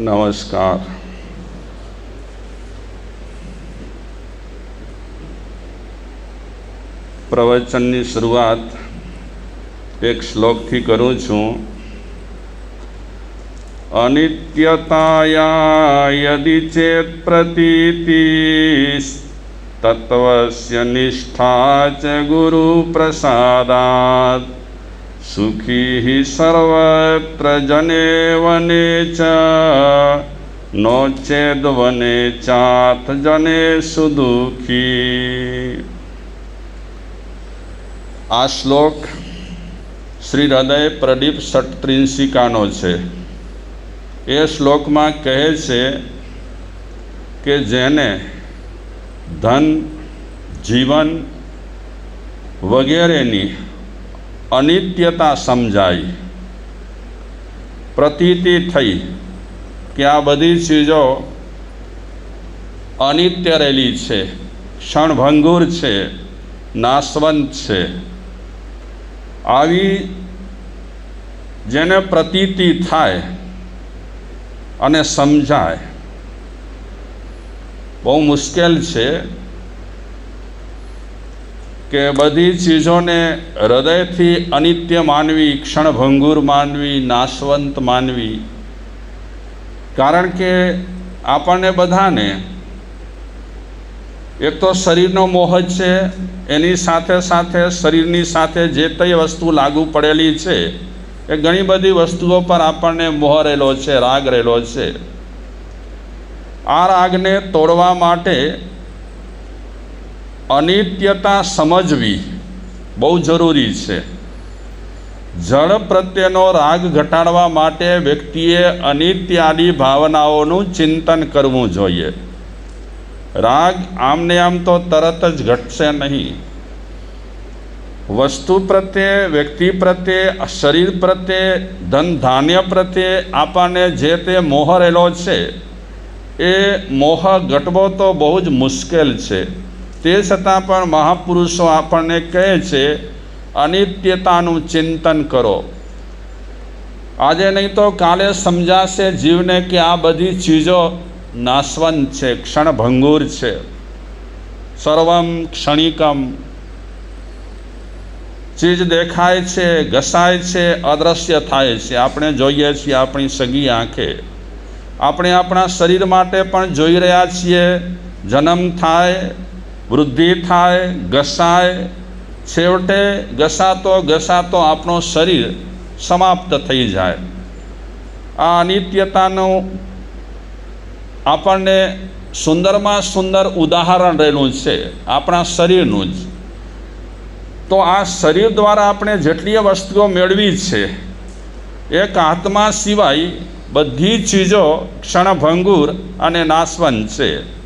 નમસ્કાર. પ્રવચનની શરૂઆત એક શ્લોકથી કરું છું. અનિત્યતાયા યદિ ચેત પ્રતીતિ તત્વસ્ય નિષ્ઠા ચ ગુરુ પ્રસાદાત. સુખી હિ સર્વત્ર જને વને ચ નો ચેદ વને ચાથ જને સુદુખી આ શ્લોક શ્રી હૃદય પ્રદીપ સટત્રિંસિકાનો છે એ શ્લોકમાં કહે છે કે જેને ધન, જીવન વગેરેની અનિત્યતા સમજાઈ પ્રતીતિ થઈ કે આ બધી ચીજો અનિત્ય રહેલી છે, ક્ષણભંગુર છે, નાશવંત છે. આવી જેને પ્રતીતિ થાય અને સમજાય, બહુ મુશ્કેલ છે કે બધી ચીજોને હૃદયથી અનિત્ય માનવી, ક્ષણભંગુર માનવી, નાશવંત માનવી. કારણ કે આપણને બધાને એક તો શરીરનો મોહ છે, એની સાથે સાથે શરીરની સાથે જે કંઈ વસ્તુ લાગુ પડેલી છે, એ ઘણી બધી વસ્તુઓ પર આપણને મોહ રહેલો છે, રાગ રહેલો છે. આ રાગને તોડવા માટે અનિત્યતા સમજવી બહુ જરૂરી છે. જળ પ્રત્યેનો રાગ ઘટાડવા માટે વ્યક્તિએ અનિત્યાદી ભાવનાઓનું ચિંતન કરવું જોઈએ. રાગ આમને આમ તો તરત જ ઘટશે નહીં. વસ્તુ પ્રત્યે, વ્યક્તિ પ્રત્યે, શરીર પ્રત્યે, ધન ધાન્ય પ્રત્યે આપણને જે તે મોહ રહેલો છે, એ મોહ ઘટવો તો બહુ જ મુશ્કેલ છે. તે છતાં પણ મહાપુરુષો આપણને કહે છે, અનિત્યતાનું ચિંતન કરો. આજે નહીં તો કાલે સમજાશે જીવને કે આ બધી ચીજો નાશવંત છે, ક્ષણભંગુર છે. સર્વમ ક્ષણિકમ. ચીજ દેખાય છે, ઘસાય છે અદૃશ્ય થાય છે. આપણે જોઈએ છીએ આપણી સગી આંખે. આપણે આપણા શરીર માટે પણ જોઈ રહ્યા છીએ, જન્મ થાય વૃદ્ધિ થાય, ઘસાય, છેવટે ઘસાતો ઘસાતો આપણો શરીર સમાપ્ત થઈ જાય. આ અનિત્યતાનું આપણને સુંદરમાં સુંદર ઉદાહરણ રહેલું છે, આપણા શરીરનું જ. તો આ શરીર દ્વારા આપણે જેટલી વસ્તુઓ મેળવી છે, એક આત્મા સિવાય બધી ચીજો ક્ષણભંગુર અને નાશવંત છે.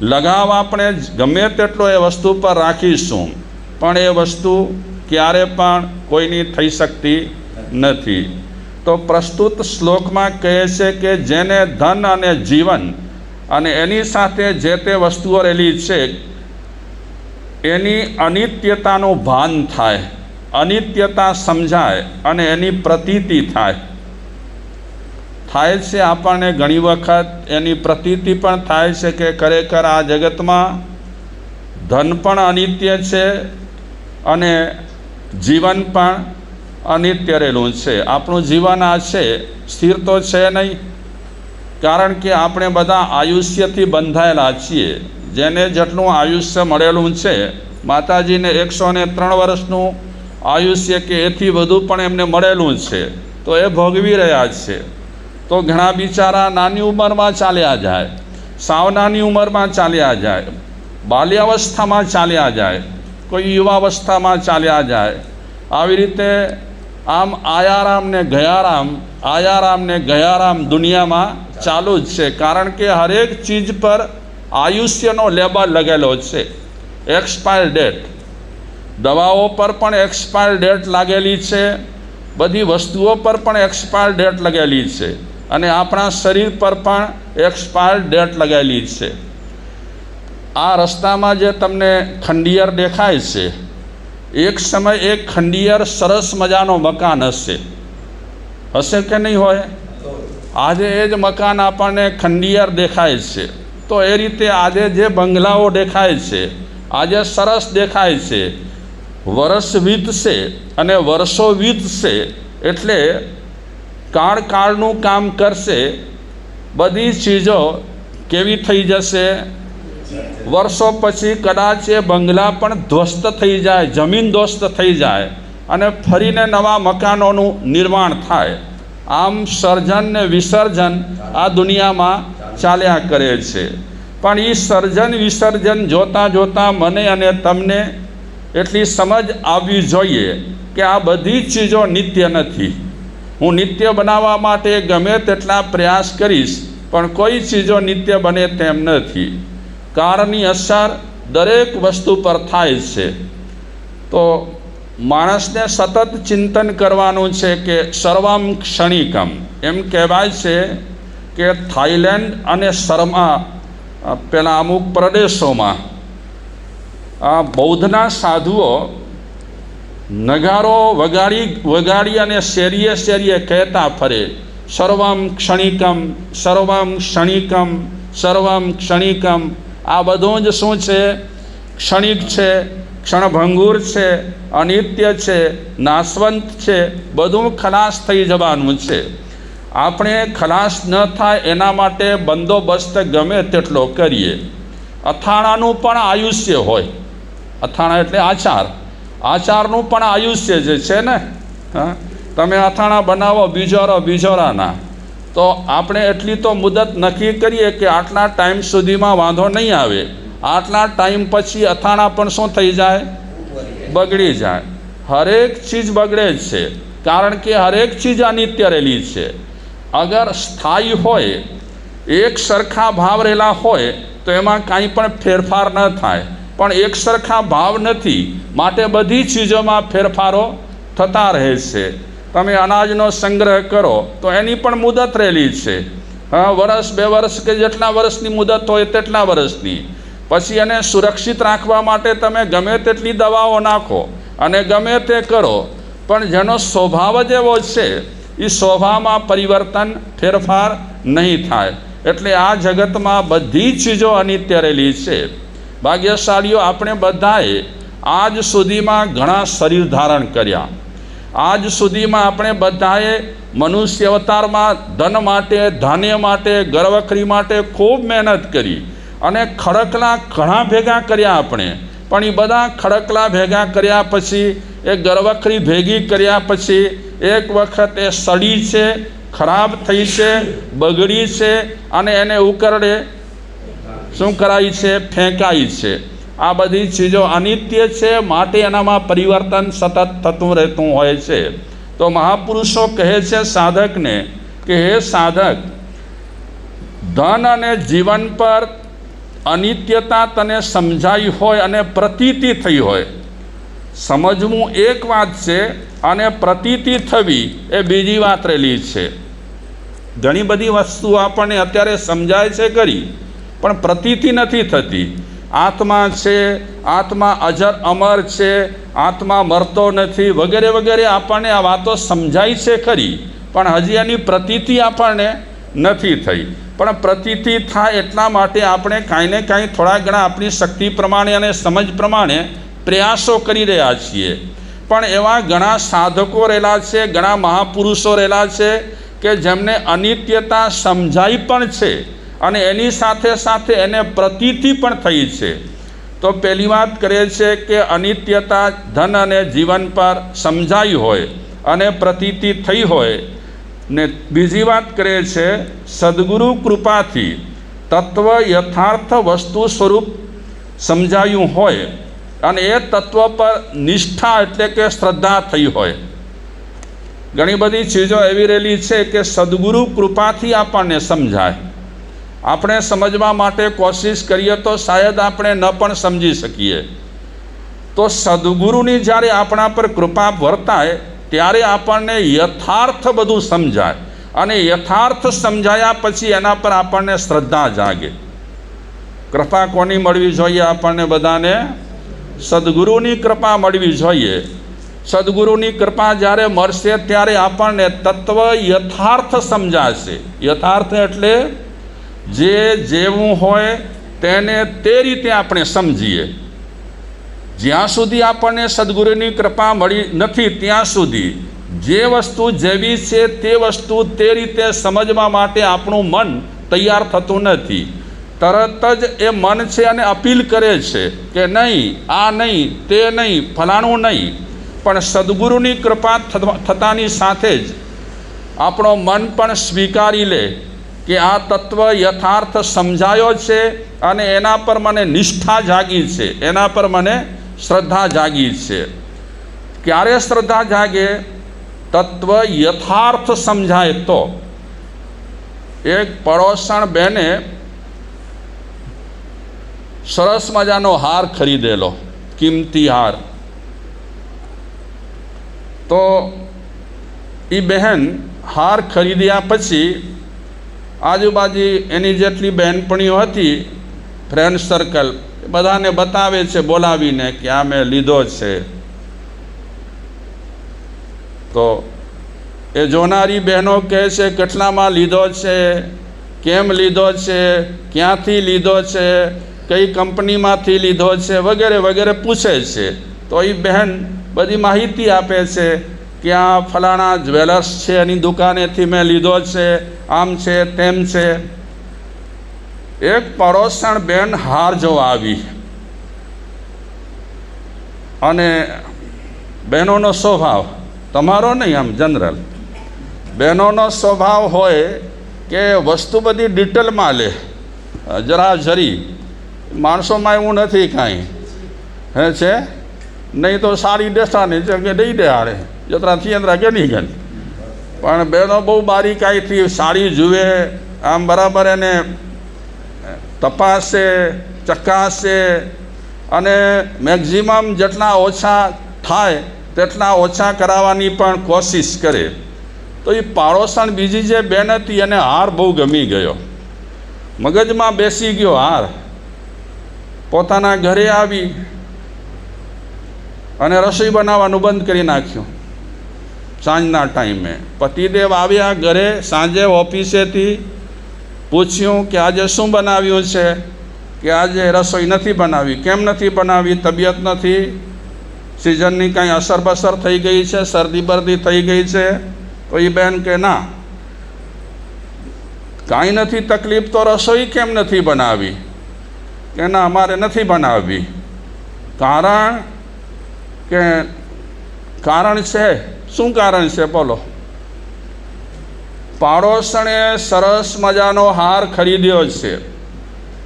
લગાવ આપણે ગમે તેટલો એ વસ્તુ પર રાખીશું, પણ એ વસ્તુ ક્યારે પણ કોઈની થઈ શકતી નથી. તો પ્રસ્તુત શ્લોકમાં કહે છે કે જેને ધન અને જીવન અને એની સાથે જે તે વસ્તુઓ રહેલી છે, એની અનિત્યતાનું ભાન થાય, અનિત્યતા સમજાય અને એની પ્રતીતિ થાય. થાય છે આપણને ઘણી વખત એની પ્રતીતિ પણ થાય છે કે ખરેખર આ જગતમાં ધન પણ અનિત્ય છે અને જીવન પણ અનિત્ય રહેલું છે. આપણું જીવન આ છે, સ્થિર તો છે નહીં, કારણ કે આપણે બધા આયુષ્યથી બંધાયેલા છીએ. જેને જેટલું આયુષ્ય મળેલું છે, માતાજીને એકસો ને ત્રણ વર્ષનું આયુષ્ય કે એથી વધુ પણ એમને મળેલું છે. તો એ ભોગવી રહ્યા છે. તો ઘણા બિચારા નાની ઉંમરમાં ચાલ્યા જાય, સાવ નાની ઉંમરમાં ચાલ્યા જાય, બાલ્યાવસ્થામાં ચાલ્યા જાય, કોઈ યુવાવસ્થામાં ચાલ્યા જાય. આવી રીતે આમ આયારામ ને ગયારામ આયારામ ને ગયારામ દુનિયામાં ચાલુ જ છે, કારણ કે હરેક ચીજ પર આયુષ્યનો લેબલ લગેલો છે. એક્સપાયર ડેટ દવાઓ પર પણ એક્સપાયર ડેટ લાગેલી છે, બધી વસ્તુઓ પર પણ એક્સપાયર ડેટ લગેલી છે. અને આપણા શરીર પર પણ એક્સપાયર ડેટ લગાવેલી છે. આ રસ્તામાં જે તમને ખંડિયર દેખાય છે, એક સમય એક ખંડિયર સરસ મજાનો મકાન હશે. હશે કે નહીં હોય? આજે એ જ મકાન આપણને ખંડિયર દેખાય છે. તો એ રીતે આજે જે બંગલાઓ દેખાય છે, આજે સરસ દેખાય છે. વર્ષ વીતશે અને વર્ષો વીતશે એટલે કાળ કાળનું કામ કરશે, બધી ચીજો કેવી થઈ જશે? વર્ષો પછી કદાચ એ બંગલા પણ ધ્વસ્ત થઈ જાય, જમીન ધ્વસ્ત થઈ જાય અને ફરીને નવા મકાનોનું નિર્માણ થાય. આમ સર્જન ને વિસર્જન આ દુનિયામાં ચાલ્યા કરે છે. પણ એ સર્જન વિસર્જન જોતાં જોતાં મને અને તમને એટલી સમજ આવવી જોઈએ કે આ બધી ચીજો નિત્ય નથી. હું નિત્ય બનાવવા માટે ગમે તેટલા પ્રયાસ કરીશ, પણ કોઈ ચીજો નિત્ય બને તેમ નથી. કારની અસર દરેક વસ્તુ પર થાય છે. તો માણસને સતત ચિંતન કરવાનું છે કે સર્વમ ક્ષણિકમ. એમ કહેવાય છે કે થાઈલેન્ડ અને શર્મા પેલા અમુક પ્રદેશોમાં, આ બૌદ્ધના સાધુઓ નગારો વગાડી વગાડી અને શેરીએ શેરીએ કહેતા ફરે. સર્વમ ક્ષણિકમ સર્વમ ક્ષણિકમ સર્વમ ક્ષણિકમ. આ બધું જ શું છે? ક્ષણિક છે, ક્ષણભંગુર છે, અનિત્ય છે, નાશવંત છે, બધું ખલાસ થઈ જવાનું છે. આપણે ખલાસ ન થાય એના માટે બંદોબસ્ત ગમે તેટલો કરીએ. અથાણાનું પણ આયુષ્ય હોય. અથાણા એટલે આચાર. આચારનું પણ આયુષ્ય જે છે ને, હા, તમે અથાણા બનાવો, બીજોરો બીજોરાના. તો આપણે એટલી તો મુદત નક્કી કરીએ કે આટલા ટાઈમ સુધીમાં વાંધો નહીં આવે. આટલા ટાઈમ પછી અથાણા પણ શું થઈ જાય? બગડી જાય. હરેક ચીજ બગડે છે. કારણ કે હરેક ચીજ અનિત્ય રહેલી છે. અગર સ્થાયી હોય, એક સરખા ભાવ રહેલા હોય, તો એમાં કાંઈ પણ ફેરફાર ન થાય. પણ એક સરખા ભાવ નથી. માટે બધી ચીજોમાં ફેરફારો થતા રહે છે. તમે અનાજનો સંગ્રહ કરો, તો એની પણ મુદત રહેલી છે. હા વર્ષ બે વર્ષ કે જેટલા વર્ષની મુદત હોય તેટલા વર્ષની પછી એને સુરક્ષિત રાખવા માટે તમે ગમે તેટલી દવાઓ નાખો અને ગમે તે કરો, પણ જેનો સ્વભાવ જ એવો છે એ સ્વભાવમાં પરિવર્તન, ફેરફાર નહીં થાય. એટલે આ જગતમાં બધી ચીજો અનિત્ય રહેલી છે. ભાગ્યશાળીઓ, આપણે બધાએ આજ સુધીમાં ઘણા શરીર ધારણ કર્યા. આજ સુધીમાં આપણે બધાએ મનુષ્ય અવતારમાં ધન માટે, ધાન્ય માટે, ગર્વખરી માટે ખૂબ મહેનત કરી અને ખડકલા ઘણા ભેગા કર્યા આપણે. પણ એ બધા ખડકલા ભેગા કર્યા પછી, એ ગરવખરી ભેગી કર્યા પછી, એક વખત એ સડી છે, ખરાબ થઈ છે, બગડી છે અને એને ઉકરડે શું કરાય છે? ફેંકાય છે. આ બધી ચીજો અનિત્ય છે, માટે એનામાં પરિવર્તન સતત થતું રહેતું હોય છે. તો મહાપુરુષો કહે છે સાધકને કે, હે સાધક, ધન અને જીવન પર અનિત્યતા તને સમજાઈ હોય અને પ્રતીતિ થઈ હોય. સમજવું એક વાત છે અને પ્રતીતિ થવી એ બીજી વાત રહેલી છે. ઘણી બધી વસ્તુ આપણને અત્યારે સમજાય છે કરી પણ પ્રતીતિ નથી થતી. આત્મા છે, આત્મા અજર અમર છે, આત્મા મરતો નથી, વગેરે વગેરે આપણને આ વાતો સમજાય છે ખરી. પણ હજી એની પ્રતીતિ આપણને નથી થઈ. પણ પ્રતીતિ થાય એટલા માટે આપણે કાંઈ ને કાંઈ થોડા ઘણા આપણી શક્તિ પ્રમાણે અને સમજ પ્રમાણે પ્રયાસો કરી રહ્યા છીએ. પણ એવા ઘણા સાધકો રહેલા છે, ઘણા મહાપુરુષો રહેલા છે કે જેમને અનિત્યતા સમજાઈ પણ છે. અને એની સાથે સાથે એને પ્રતીતિ પણ થઈ છે. તો પહેલી વાત કરે છે કે અનિત્યતા, ધન અને જીવન પર સમજાઈ હોય અને પ્રતીતિ થઈ હોય. ને બીજી વાત કરે છે, સદગુરુ કૃપાથી તત્વ યથાર્થ વસ્તુ સ્વરૂપ સમજાયું હોય અને એ તત્વ પર નિષ્ઠા એટલે કે શ્રદ્ધા થઈ હોય. ઘણી બધી ચીજો એવી રહેલી છે કે સદગુરુ કૃપાથી આપણને સમજાય. આપણે સમજવા માટે કોશિશ કરીએ તો શાયદ આપણે ન પણ સમજી શકીએ. તો સદગુરુની જ્યારે આપણા પર કૃપા વર્તાય, ત્યારે આપણને યથાર્થ બધું સમજાય અને યથાર્થ સમજાયા પછી એના પર આપણને શ્રદ્ધા જાગે. કૃપા કોની મળવી જોઈએ આપણને બધાને? સદગુરુની કૃપા મળવી જોઈએ. સદગુરુની કૃપા જ્યારે મળશે ત્યારે આપણને તત્વ યથાર્થ સમજાશે. યથાર્થ એટલે જે જેવું હોય તેને તે રીતે આપણે સમજીએ. જ્યાં સુધી આપણને સદગુરુની કૃપા મળી નથી, ત્યાં સુધી જે વસ્તુ જેવી છે તે વસ્તુ તે રીતે સમજવા માટે આપણું મન તૈયાર થતું નથી. તરત જ એ મન છે અને અપીલ કરે છે કે નહીં, આ નહીં, તે નહીં, ફલાણું નહીં. પણ સદગુરુની કૃપા થત- થતાની સાથે જ આપણો મન પણ સ્વીકારી લે. કે આ તત્વ યથાર્થ સમજાયો છે અને એના પર મને નિષ્ઠા જાગી છે. એના પર મને શ્રદ્ધા જાગી છે. ક્યારે શ્રદ્ધા જાગે? તત્વ યથાર્થ સમજાય તો. એક પડોસણ બેને સરસ મજાનો હાર ખરીદેલો, કિંમતી હાર. તો એ બહેન હાર ખરીદ્યા પછી આજુબાજુ એની જેટલી બહેનપણીઓ હતી ફ્રેન્ડ સર્કલ બધાને બતાવે છે, બોલાવીને કે આ મેં લીધો છે. તો એ જોનારી બહેનો કહે છે, કેટલામાં લીધો છે? કેમ લીધો છે? ક્યાંથી લીધો છે? કઈ કંપનીમાંથી લીધો છે? વગેરે વગેરે પૂછે છે. તો એ બહેન બધી માહિતી આપે છે. કે આ ફલાણા જ્વેલર્સ છે એની દુકાનેથી મેં લીધો છે, આમ છે, તેમ છે. એક પડોસણ બેન હાર જોવા આવી. અને બહેનોનો સ્વભાવ, તમારો નહીં આમ જનરલ. બહેનોનો સ્વભાવ હોય કે વસ્તુ બધી ડિટેલમાં લે. જરા જરી, માણસોમાં એવું નથી કાંઈ. હે છે? નહીં તો સારી ડેસાની છે દઈ દે હારે? જતરાથી અંતરા કે નહીં ગઈ પણ બહેનો બહુ બારીકાઈથી સાડી જુએ, આમ બરાબર એને તપાસે, ચકાસે અને મેક્ઝિમમ જેટલા ઓછા થાય તેટલા ઓછા કરાવવાની પણ કોશિશ કરે. તો એ પાડોશણ બીજી જે બેન હતી એને હાર બહુ ગમી ગયો. મગજમાં બેસી ગયો હાર. પોતાના ઘરે આવી અને રસોઈ બનાવવાનું બંધ કરી નાખ્યું. સાંજના ટાઈમે. પતિદેવ આવ્યા ઘરે, સાંજે ઓફિસેથી પૂછ્યું કે આજે શું બનાવ્યું છે? કે આજે રસોઈ નથી બનાવી. કેમ નથી બનાવી? તબિયત નથી. સિઝનની કાંઈ અસર બસર થઈ ગઈ છે? શરદી બરદી થઈ ગઈ છે? તો એ બેન કે, ના, કાંઈ નથી તકલીફ તો રસોઈ કેમ નથી બનાવી? કે, ના, અમારે નથી બનાવવી. કારણ કે કારણ છે? શું કારણ છે? બોલો. પાડોશણે સરસ મજાનો હાર ખરીદ્યો છે.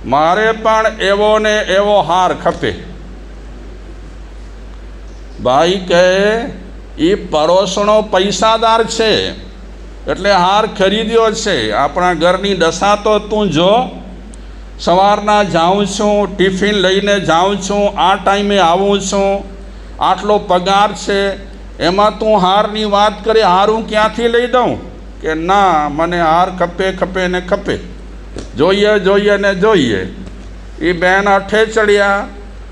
મારે પણ એવો ને એવો હાર ખપે. ભાઈ કહે એ પડોશણો પૈસાદાર છે. એટલે હાર ખરીદ્યો છે. આપણા ઘરની દશા તો તું જો. સવારના જાઉં છું, ટિફિન લઈને જાઉં છું, આ ટાઈમે આવું છું. આટલો પગાર છે, એમાં તું હારની વાત કરી, હાર હું ક્યાંથી લઈ દઉં? કે ના, મને હાર ખપે ખપે ને ખપે. જોઈએ જોઈએ ને જોઈએ. એ બેન અઠે ચડ્યા,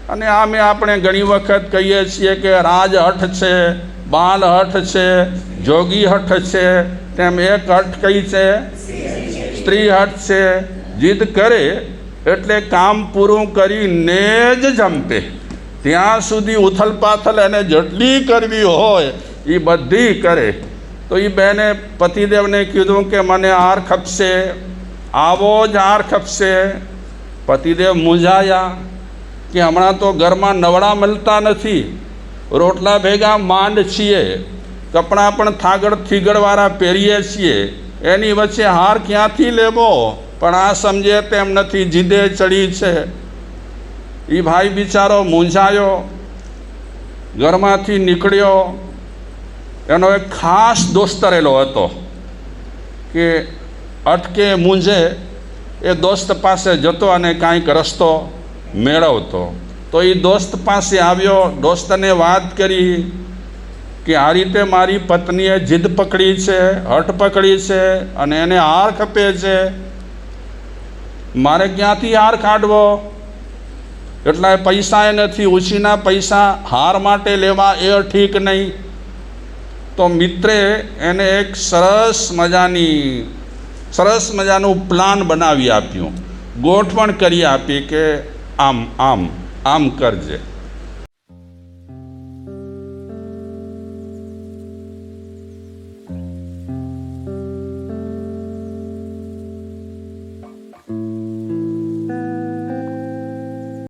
અને આમે આપણે ઘણી વખત કહીએ છીએ કે રાજ હઠ છે, બાલ હઠ છે, જોગી હઠ છે, તેમ એક હઠ કઈ છે? સ્ત્રી હઠ છે. જીદ કરે, એટલે કામ પૂરું કરીને જ જંપે. ત્યાં સુધી ઉથલપાથલ એને જેટલી કરવી હોય એ બધી કરે. તો એ બેને પતિદેવને કીધું કે મને હાર ખપશે, આવો જ હાર ખપશે. પતિદેવ મૂંઝાયા કે હમણાં તો ઘરમાં નવડા મળતા નથી. રોટલા ભેગા માંડ છીએ, કપડાં પણ થાગડ થીગડવાળા પહેરીએ છીએ. એની વચ્ચે હાર ક્યાંથી લેવો? પણ આ સમજે તેમ નથી, જીદે ચડી છે. એ ભાઈ બિચારો મૂંઝાયો, ઘરમાંથી નીકળ્યો. એનો એક ખાસ દોસ્ત રહેલો હતો કે અટકે મૂંઝે, એ દોસ્ત પાસે જતો અને કાંઈક રસ્તો મેળવતો. તો એ દોસ્ત પાસે આવ્યો, દોસ્તને વાત કરી કે આ રીતે મારી પત્નીએ જીદ પકડી છે હટ પકડી છે અને એને હાર ખપે છે. મારે ક્યાંથી હાર કાઢવો? એટલે પૈસા એ નથી, ઉછીના પૈસા હાર માટે લેવા એ ઠીક નહીં. તો મિત્રે એને એક સરસ મજાની, સરસ મજાનું પ્લાન બનાવી આપ્યું. ગોઠવણ કરી આપી કે આમ આમ આમ કરજે.